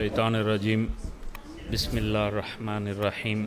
الشيطان الرجيم بسم الله الرحمن الرحيم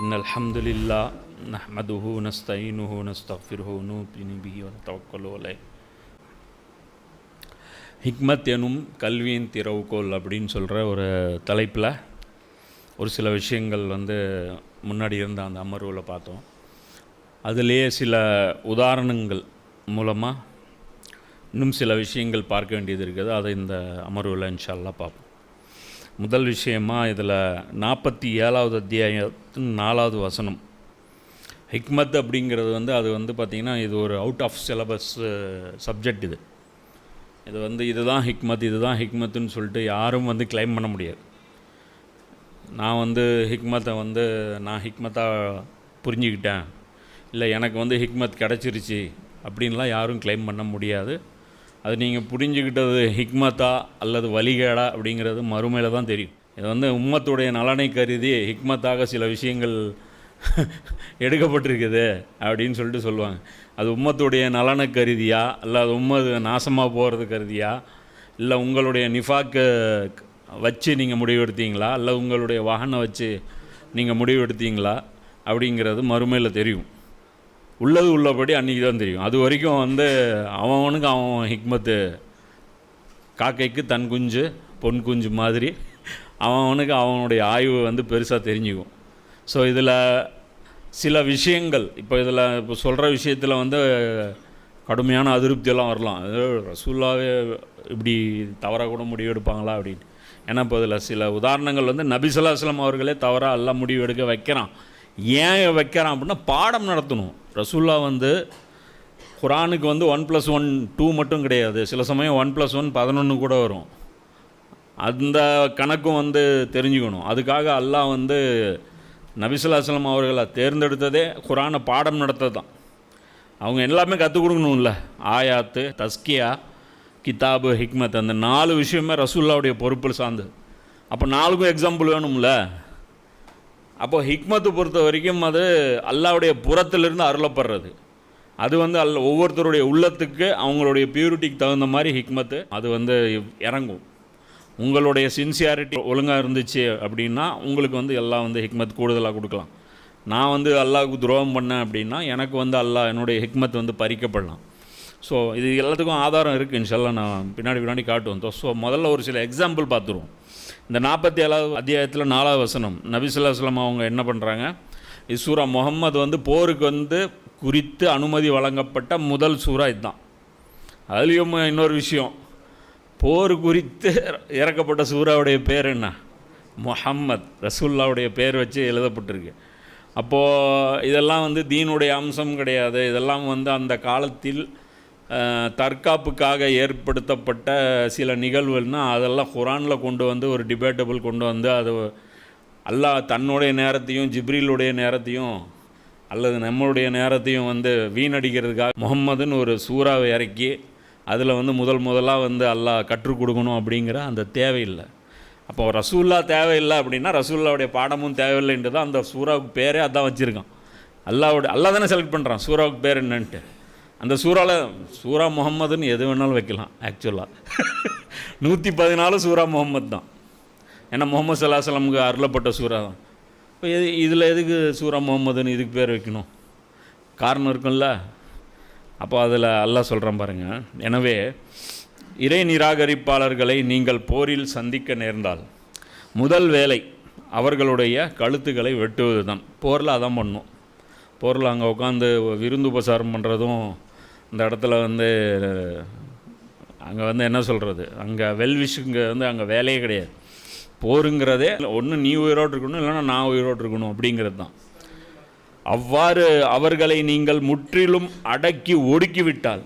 إن الحمد لله نحمده ونستعينه ونستغفره ونؤمن به ونتوكل عليه ஹிக்மத் எனும் கல்வியின் திறவுகோல் அப்படின்னு சொல்கிற ஒரு தலைப்பில் ஒரு சில விஷயங்கள் வந்து முன்னாடி இருந்த அந்த அமர்வில் பார்த்தோம் அதிலேயே சில உதாரணங்கள் மூலமாக இன்னும் சில விஷயங்கள் பார்க்க வேண்டியது இருக்குது. அதை இந்த அமர்வில் இன்ஷால்லா பார்ப்போம். முதல் விஷயமா இதில் நாற்பத்தி ஏழாவது அத்தியாயத்தின் நாலாவது வசனம். ஹிக்மத் அப்படிங்கிறது வந்து அது வந்து பார்த்திங்கன்னா இது ஒரு அவுட் ஆஃப் சிலபஸ் சப்ஜெக்ட் இது. இது வந்து இதுதான் ஹிக்மத் இதுதான் ஹிக்மத்துன்னு சொல்லிட்டு யாரும் வந்து கிளைம் பண்ண முடியாது. நான் வந்து ஹிக்மத்தை வந்து நான் ஹிக்மத்தாக புரிஞ்சுக்கிட்டேன். இல்லை எனக்கு வந்து ஹிக்மத் கிடச்சிருச்சு அப்படின்லாம் யாரும் கிளைம் பண்ண முடியாது. அது நீங்கள் புரிஞ்சுக்கிட்டது ஹிக்மத்தா அல்லது வழிகேடா அப்படிங்கிறது மறுமையில் தான் தெரியும். இது வந்து உம்மத்துடைய நலனை கருதி ஹிக்மத்தாக சில விஷயங்கள் எடுக்கப்பட்டிருக்குது அப்படின்னு சொல்லிட்டு சொல்லுவாங்க. அது உம்மத்துடைய நலனை கருதியா? இல்லை அது உம்மது நாசமாக போகிறது கருதியா? இல்லை உங்களுடைய நிஃபாக்கு வச்சு நீங்கள் முடிவெடுத்தீங்களா? இல்லை உங்களுடைய வாகனம் வச்சு நீங்கள் முடிவெடுத்தீங்களா? அப்படிங்கிறது மறுமையில் தெரியும். உள்ளது உள்ளபடி அன்றைக்கி தான் தெரியும். அது வரைக்கும் வந்து அவனுக்கு அவன் ஹிக்மத்து காக்கைக்கு தன் குஞ்சு பொன் குஞ்சு மாதிரி அவனுக்கு அவனுடைய ஆய்வு வந்து பெருசாக தெரிஞ்சுக்கும். ஸோ இதில் சில விஷயங்கள் இப்போ இதில் இப்போ சொல்கிற விஷயத்தில் வந்து கடுமையான அதிருப்தியெல்லாம் வரலாம். அது ரசூல்லாவே இப்படி தவறாக கூட முடிவு எடுப்பாங்களா அப்படின்னு. ஏன்னா இப்போ இதில் சில உதாரணங்கள் வந்து நபிசுல்லாஸ்லாம் அவர்களே தவறாக எல்லாம் முடிவு எடுக்க வைக்கிறான். ஏன் வைக்கிறான் அப்படின்னா பாடம் நடத்தணும். ரசூல்லா வந்து குரானுக்கு வந்து ஒன் ப்ளஸ் ஒன் டூ மட்டும் கிடையாது. சில சமயம் ஒன் ப்ளஸ் ஒன் பதினொன்று கூட வரும். அந்த கணக்கும் வந்து தெரிஞ்சுக்கணும். அதுக்காக அல்லாஹ் வந்து நபிசுல்லாஸ்லாம் அவர்களை தேர்ந்தெடுத்ததே குரானை பாடம் நடத்தது தான் அவங்க எல்லாமே கற்றுக் கொடுக்கணும்ல. ஆயாத்து தஸ்கியா கிதாபு ஹிக்மத் அந்த நாலு விஷயமே ரசூல்லாவுடைய பொறுப்பில் சார்ந்தது. அப்போ நாலுக்கும் எக்ஸாம்பிள் வேணும்ல. அப்போ ஹிக்மத்து பொறுத்த வரைக்கும் அது அல்லாவுடைய புறத்திலிருந்து அருளப்படுறது. அது வந்து அல்ல ஒவ்வொருத்தருடைய உள்ளத்துக்கு அவங்களுடைய பியூரிட்டிக்கு தகுந்த மாதிரி ஹிக்மத்து அது வந்து இறங்கும். உங்களுடைய சின்சியாரிட்டி ஒழுங்காக இருந்துச்சு அப்படின்னா உங்களுக்கு வந்து எல்லாம் வந்து ஹிக்மத் கூடுதலாக கொடுக்கலாம். நான் வந்து அல்லாவுக்கு துரோகம் பண்ணேன் அப்படின்னா எனக்கு வந்து அல்லாஹ் என்னுடைய ஹிக்மத் வந்து பறிக்கப்படலாம். ஸோ இது எல்லாத்துக்கும் ஆதாரம் இருக்குது இன்ஷால்லாம் நான் பின்னாடி பின்னாடி காட்டுவோம். ஸோ முதல்ல ஒரு சில எக்ஸாம்பிள் பார்த்துருவோம். இந்த நாற்பத்தி ஏழாவது அத்தியாயத்தில் நாலாவது வசனம். நபிசுல்லாஸ்லாம் அவங்க என்ன பண்ணுறாங்க இது சூரா முகம்மது வந்து போருக்கு வந்து குறித்து அனுமதி வழங்கப்பட்ட முதல் சூறா இதுதான். அதுலேயும் இன்னொரு விஷயம். போர் குறித்து இறக்கப்பட்ட சூறாவுடைய பேர் என்ன? முஹம்மத் ரசூல்லாவுடைய பேர் வச்சு எழுதப்பட்டிருக்கு. அப்போது இதெல்லாம் வந்து தீனுடைய அம்சம் கிடையாது. இதெல்லாம் வந்து அந்த காலத்தில் தற்காப்புக்காக ஏற்படுத்தப்பட்ட சில நிகழ்வுகள்னால் அதெல்லாம் குரானில் கொண்டு வந்து ஒரு டிபேட்டபிள் கொண்டு வந்து அது அல்லாஹ் தன்னுடைய நேரத்தையும் ஜிப்ரீலுடைய நேரத்தையும் அல்லது நம்மளுடைய நேரத்தையும் வந்து வீணடிக்கிறதுக்காக முகம்மதுன்னு ஒரு சூறாவை இறக்கி அதில் வந்து முதல் முதலாக வந்து அல்லாஹ் கற்றுக் கொடுக்கணும் அப்படிங்கிற அந்த தேவையில்லை. அப்போ ரசூல்லா தேவையில்லை அப்படின்னா ரசூல்லாவுடைய பாடமும் தேவையில்லைன்றது அந்த சூறாவுக்கு பேரே அதான் வச்சுருக்கான். அல்லாவுடைய அல்லா தானே செலக்ட் பண்ணுறான் சூறாவுக்கு பேர் என்னன்ட்டு. அந்த சூறாவில் சூரா முகம்மதுன்னு எது வேணாலும் வைக்கலாம் ஆக்சுவலாக நூற்றி பதினாலு சூரா முகம்மது தான். ஏன்னா முகமது சல்லாஹலமுக்கு அருளப்பட்ட சூறா தான். இப்போ எது இதில் எதுக்கு சூரா முகம்மதுன்னு இதுக்கு பேர் வைக்கணும்? காரணம் இருக்கும்ல. அப்போ அதில் அல்லாஹ் சொல்கிறேன் பாருங்கள் எனவே இறை நிராகரிப்பாளர்களை நீங்கள் போரில் சந்திக்க நேர்ந்தால் முதல் வேலை அவர்களுடைய கழுத்துக்களை வெட்டுவது தான் போரில் அதான் பண்ணும். போரில் அங்கே உட்காந்து விருந்து உபசாரம் பண்ணுறதும் இந்த இடத்துல வந்து அங்கே வந்து என்ன சொல்கிறது அங்கே வெல்விஷுங்க வந்து அங்கே வேலையே கிடையாது. போருங்கிறதே ஒன்று நீ உயிரோடு இருக்கணும் இல்லைன்னா நான் உயிரோடு இருக்கணும் அப்படிங்கிறது தான். அவ்வாறு அவர்களை நீங்கள் முற்றிலும் அடக்கி ஒடுக்கிவிட்டால்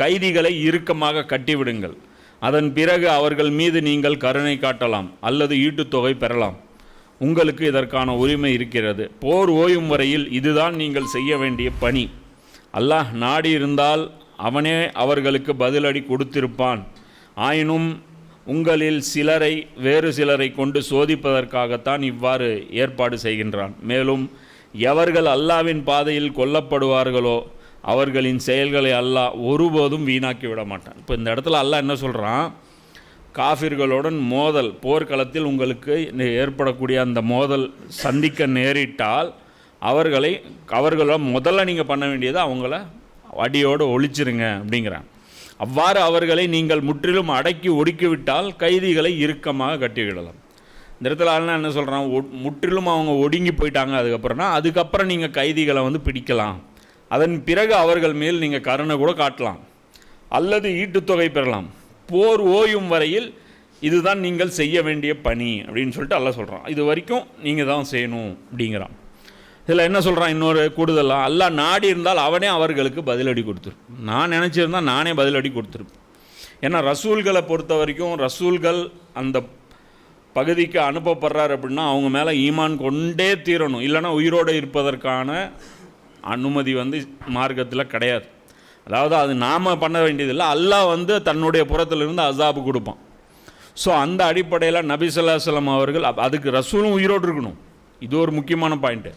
கைதிகளை இறுக்கமாக கட்டிவிடுங்கள். அதன் பிறகு அவர்கள் மீது நீங்கள் கருணை காட்டலாம் அல்லது ஈட்டுத்தொகை பெறலாம். உங்களுக்கு இதற்கான உரிமை இருக்கிறது. போர் ஓயும் வரையில் இதுதான் நீங்கள் செய்ய வேண்டிய பணி. அல்லாஹ் நாடி இருந்தால் அவனே அவர்களுக்கு பதிலடி கொடுத்திருப்பான். ஆயினும் உங்களில் சிலரை வேறு சிலரை கொண்டு சோதிப்பதற்காகத்தான் இவ்வாறு ஏற்பாடு செய்கின்றான். மேலும் எவர்கள் அல்லாவின் பாதையில் கொல்லப்படுவார்களோ அவர்களின் செயல்களை அல்லாஹ் ஒருபோதும் வீணாக்கி விட மாட்டான். இப்போ இந்த இடத்துல அல்லாஹ் என்ன சொல்கிறான் காஃபிர்களுடன் மோதல் போர்க்களத்தில் உங்களுக்கு ஏற்படக்கூடிய அந்த மோதல் சந்திக்க நேரிட்டால் அவர்களை அவர்களை முதல்ல நீங்கள் பண்ண வேண்டியது அவங்கள அடியோடு ஒழிச்சிருங்க அப்படிங்கிறாங்க. அவ்வாறு அவர்களை நீங்கள் முற்றிலும் அடக்கி ஒடுக்கிவிட்டால் கைதிகளை இறுக்கமாக கட்டிவிடலாம் இந்த இடத்துல அண்ணா என்ன சொல்கிறான் முற்றிலும் அவங்க ஒடுங்கி போயிட்டாங்க அதுக்கப்புறம்னா அதுக்கப்புறம் நீங்கள் கைதிகளை வந்து பிடிக்கலாம். அதன் பிறகு அவர்கள் மேல் நீங்கள் கருணை கூட காட்டலாம். அல்லது ஈட்டுத்தொகை பெறலாம். போர் ஓயும் வரையில் இதுதான் நீங்கள் செய்ய வேண்டிய பணி அப்படின்னு சொல்லிட்டு அல்ல சொல்கிறான் இது வரைக்கும் நீங்கள் தான் செய்யணும் அப்படிங்கிறான். இதில் என்ன சொல்கிறான் இன்னொரு கூடுதலாக அல்லா நாடி இருந்தால் அவனே அவர்களுக்கு பதிலடி கொடுத்துரும். நான் நினச்சிருந்தால் நானே பதிலடி கொடுத்துருப்பேன் ஏன்னா ரசூல்களை பொறுத்த வரைக்கும் ரசூல்கள் அந்த பகுதிக்கு அனுப்பப்படுறார் அப்படின்னா அவங்க மேலே ஈமான் கொண்டே தீரணும். இல்லைன்னா உயிரோடு இருப்பதற்கான அனுமதி வந்து மார்க்கத்தில் கிடையாது. அதாவது அது நாம் பண்ண வேண்டியதில்லை. அல்லாஹ் வந்து தன்னுடைய புறத்திலிருந்து அசாபு கொடுப்பான். ஸோ அந்த அடிப்படையில் நபி சொல்லாஸ்லாம் அவர்கள் அதுக்கு ரசூலும் உயிரோடு இருக்கணும். இது ஒரு முக்கியமான பாயிண்ட்டு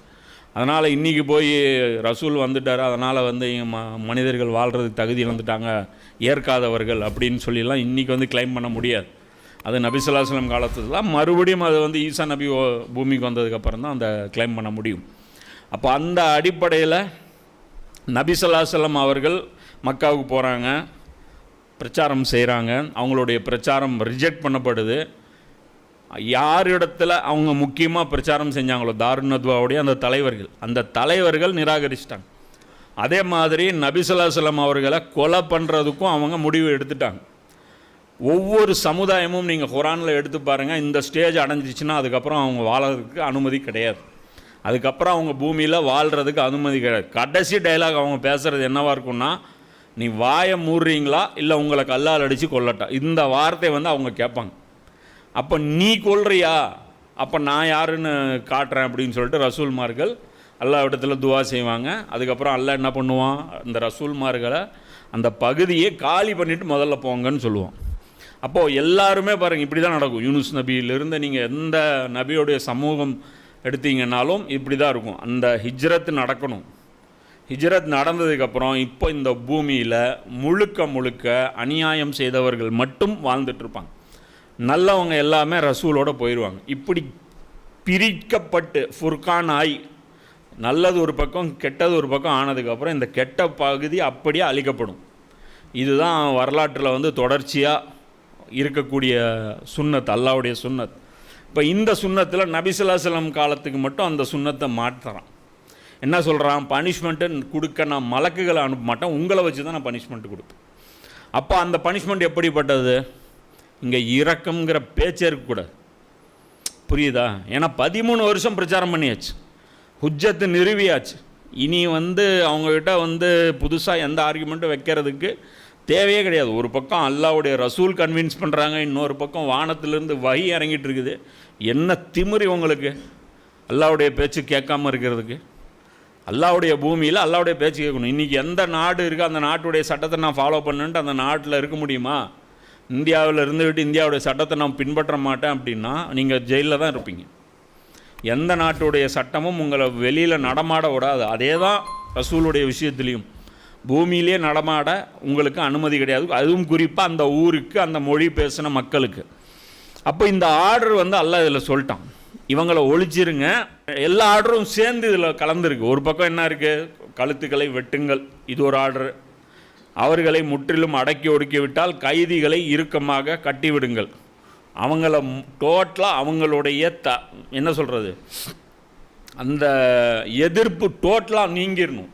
அதனால் இன்றைக்கி போய் ரசூல் வந்துட்டார். அதனால் வந்து ம மனிதர்கள் வாழ்கிறதுக்கு தகுதி இழந்துட்டாங்க. ஏற்காதவர்கள் அப்படின்னு சொல்லிலாம் இன்றைக்கி வந்து கிளைம் பண்ண முடியாது. அது நபிசுல்லாஸ்லம் காலத்துலாம் காலத்தில் மறுபடியும் அது வந்து ஈசா நபி பூமிக்கு வந்ததுக்கப்புறம் தான் அந்த கிளைம் பண்ண முடியும். அப்போ அந்த அடிப்படையில் நபி அவர்கள் மக்காவுக்கு போகிறாங்க பிரச்சாரம் செய்கிறாங்க அவங்களுடைய பிரச்சாரம் ரிஜெக்ட் பண்ணப்படுது. யாரிடத்தில் அவங்க முக்கியமாக பிரச்சாரம் செஞ்சாங்களோ தாருணத்வாவுடைய அந்த தலைவர்கள் அந்த தலைவர்கள் நிராகரிச்சிட்டாங்க. அதே மாதிரி நபிசுல்லாஸ்லம் அவர்களை கொலை பண்ணுறதுக்கும் அவங்க முடிவு எடுத்துட்டாங்க. ஒவ்வொரு சமுதாயமும் நீங்கள் குரானில் எடுத்து பாருங்கள் இந்த ஸ்டேஜ் அடைஞ்சிச்சின்னா அதுக்கப்புறம் அவங்க வாழறதுக்கு அனுமதி கிடையாது. அதுக்கப்புறம் அவங்க பூமியில் வாழ்கிறதுக்கு அனுமதி கிடையாது. கடைசி டைலாக் அவங்க பேசுகிறது என்னவாக இருக்கும்னா நீ வாயை மூடுறீங்களா? இல்லை உங்களை கல்லால் அடித்து கொல்லட்டா? இந்த வார்த்தை வந்து அவங்க கேட்பாங்க. அப்போ நீ கொள்றியா அப்போ நான் யாருன்னு காட்டுறேன் அப்படின்னு சொல்லிட்டு ரசூல்மார்கள் அல்லா இடத்துல துவா செய்வாங்க. அதுக்கப்புறம் அல்லா என்ன பண்ணுவான்? அந்த ரசூல்மார்களை அந்த பகுதியை காலி பண்ணிவிட்டு முதல்ல போங்கன்னு சொல்லுவான். அப்போது எல்லாருமே பாருங்கள் இப்படி தான் நடக்கும். யூனுஸ் நபியிலிருந்து நீங்கள் எந்த நபியோடைய சமூகம் எடுத்தீங்கன்னாலும் இப்படி தான் இருக்கும். அந்த ஹிஜ்ரத் நடக்கணும். ஹிஜ்ரத் நடந்ததுக்கப்புறம் இப்போ இந்த பூமியில் முழுக்க முழுக்க அநியாயம் செய்தவர்கள் மட்டும் வாழ்ந்துட்டுருப்பாங்க நல்லவங்க எல்லாமே ரசூலோடு போயிடுவாங்க இப்படி பிரிக்கப்பட்டு ஃபுர்கான் ஆய் நல்லது ஒரு பக்கம் கெட்டது ஒரு பக்கம் ஆனதுக்கப்புறம் இந்த கெட்ட பகுதி அப்படியே அழிக்கப்படும். இதுதான் வரலாற்றில் வந்து தொடர்ச்சியாக இருக்கக்கூடிய சுண்ணத் அல்லாவுடைய சுண்ணத். இப்போ இந்த சுண்ணத்தில் நபிசுல்லாசலம் காலத்துக்கு மட்டும் அந்த சுண்ணத்தை மாற்றுறான் என்ன சொல்கிறான் பனிஷ்மெண்ட்டு கொடுக்க நான் மலக்குகளை அனுப்ப மாட்டேன் உங்களை வச்சு தான் நான் பனிஷ்மெண்ட் கொடுப்பேன். அப்போ அந்த பனிஷ்மெண்ட் எப்படிப்பட்டது? இங்கே இறக்கம்ங்கிற பேச்சே இருக்கக்கூடாது. புரியுதா? ஏன்னா பதிமூணு வருஷம் பிரச்சாரம் பண்ணியாச்சு. ஹுஜ்ஜத்து நிறுவியாச்சு. இனி வந்து அவங்கக்கிட்ட வந்து புதுசாக எந்த ஆர்குமெண்ட்டும் வைக்கிறதுக்கு தேவையே கிடையாது. ஒரு பக்கம் அல்லாவுடைய ரசூல் கன்வின்ஸ் பண்ணுறாங்க இன்னொரு பக்கம் வானத்திலேருந்து வகி இறங்கிட்டு இருக்குது. என்ன திமிரி உங்களுக்கு அல்லாவுடைய பேச்சு கேட்காம இருக்கிறதுக்கு. அல்லாவுடைய பூமியில் அல்லாவுடைய பேச்சு கேட்கணும். இன்றைக்கி எந்த நாடு இருக்குது அந்த நாட்டுடைய சட்டத்தை நான் ஃபாலோ பண்ணுன்ட்டு அந்த நாட்டில் இருக்க முடியுமா? இந்தியாவில் இருந்துக்கிட்டு இந்தியாவுடைய சட்டத்தை நான் பின்பற்ற மாட்டேன் அப்படின்னா நீங்கள் ஜெயிலில் தான் இருப்பீங்க. எந்த நாட்டுடைய சட்டமும் உங்களை வெளியில் நடமாட விடாது. அதே தான் ரசூலுடைய விஷயத்துலேயும். பூமியிலே நடமாட உங்களுக்கு அனுமதி கிடையாது. அதுவும் குறிப்பாக அந்த ஊருக்கு அந்த மொழி பேசின மக்களுக்கு. அப்போ இந்த ஆர்டர் வந்து அல்ல இதில் சொல்லிட்டான். இவங்களை ஒழிச்சிருங்க. எல்லா ஆர்டரும் சேர்ந்து இதில் கலந்துருக்கு. ஒரு பக்கம் என்ன இருக்குது கழுத்துக்களை வெட்டுங்கள். இது ஒரு ஆர்டர் அவர்களை முற்றிலும் அடக்கி ஒடுக்கிவிட்டால் கைதிகளை இறுக்கமாக கட்டிவிடுங்கள். அவங்கள டோட்டலாக அவங்களுடைய த என்ன சொல்கிறது அந்த எதிர்ப்பு டோட்டலாக நீங்கிடணும்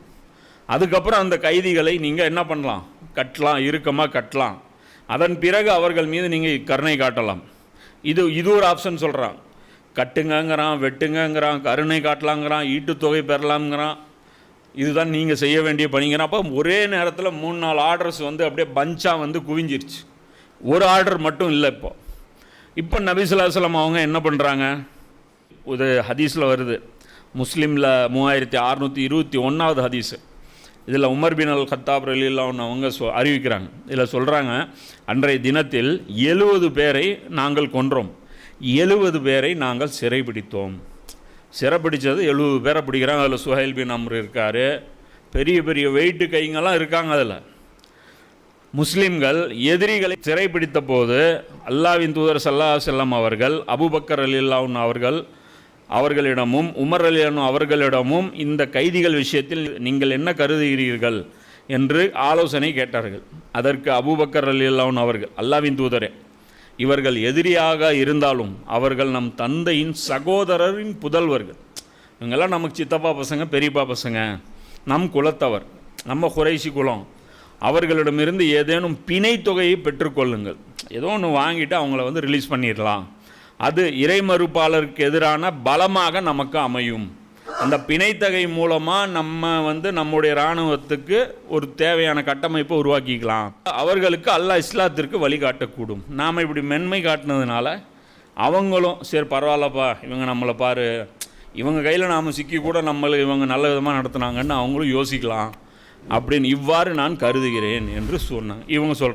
அதுக்கப்புறம் அந்த கைதிகளை நீங்கள் என்ன பண்ணலாம்? கட்டலாம் இறுக்கமாக கட்டலாம். அதன் பிறகு அவர்கள் மீது நீங்கள் கருணை காட்டலாம். இது இது ஒரு ஆப்ஷன் சொல்கிறான் கட்டுங்கங்கிறான் வெட்டுங்கங்கிறான் கருணை காட்டலாங்கிறான் ஈட்டுத்தொகை பெறலாங்கிறான் இதுதான் நீங்கள் செய்ய வேண்டிய பணிங்கன்னா. அப்போ ஒரே நேரத்தில் மூணு நாலு ஆர்டர்ஸ் வந்து அப்படியே பஞ்சாக வந்து குவிஞ்சிருச்சு. ஒரு ஆர்டர் மட்டும் இல்லை இப்போ. இப்போ நபிசுல்லாஸ்லாம் அவங்க என்ன பண்ணுறாங்க ஒரு ஹதீஸில் வருது. முஸ்லீமில் மூவாயிரத்தி அறநூற்றி இருபத்தி ஒன்றாவது ஹதீஸு. இதில் உமர் பின் அல் கத்தாப் ரலில்லான்னு அவங்க சொ அறிவிக்கிறாங்க. இதில் சொல்கிறாங்க அன்றைய தினத்தில் எழுபது பேரை நாங்கள் கொன்றோம். எழுபது பேரை நாங்கள் சிறைபிடித்தோம். சிறைப்பிடித்தது எழுபது பேரை பிடிக்கிறாங்க. அதில் சுஹைல் பின் அம்ரு இருக்கார். பெரிய பெரிய வெயிட்டு கைங்கெல்லாம் இருக்காங்க அதில். முஸ்லீம்கள் எதிரிகளை சிறைப்பிடித்த போது அல்லாவின் தூதர் சல்லா செல்லம் அவர்கள் அபுபக்கர் அலில்லாவுன் அவர்கள் அவர்களிடமும் உமர் அலியானு அவர்களிடமும் இந்த கைதிகள் விஷயத்தில் நீங்கள் என்ன கருதுகிறீர்கள் என்று ஆலோசனை கேட்டார்கள். அதற்கு அபூபக்கர் அலில்லாவுன் அவர்கள் அல்லாவின் தூதரே இவர்கள் எதிரியாக இருந்தாலும் அவர்கள் நம் தந்தையின் சகோதரரின் புதல்வர்கள். இவங்கெல்லாம் நமக்கு சித்தப்பா பசங்க பெரியப்பா பசங்க. நம் குலத்தவர் நம்ம குறைசி குலம். அவர்களிடமிருந்து ஏதேனும் பிணை தொகையை பெற்றுக்கொள்ளுங்கள். ஏதோ ஒன்று வாங்கிட்டு அவங்கள வந்து ரிலீஸ் பண்ணிடலாம். அது இறைமறுப்பாளருக்கு எதிரான பலமாக நமக்கு அமையும். அந்த பிணைத்தகை மூலமாக நம்ம வந்து நம்முடைய இராணுவத்துக்கு ஒரு தேவையான கட்டமைப்பை உருவாக்கிக்கலாம். அவர்களுக்கு அல்லாஹ் இஸ்லாத்திற்கு வழிகாட்டக்கூடும். நாம் இப்படி மென்மை காட்டினதுனால அவங்களும் சரி பரவாயில்லப்பா இவங்க நம்மளை பாரு இவங்க கையில் நாம் சிக்கி கூட நம்மளை இவங்க நல்ல விதமாக நடத்துனாங்கன்னு அவங்களும் யோசிக்கலாம் அப்படின்னு இவ்வாறு நான் கருதுகிறேன் என்று சொன்னாங்க இவங்க சொல்கிறாங்க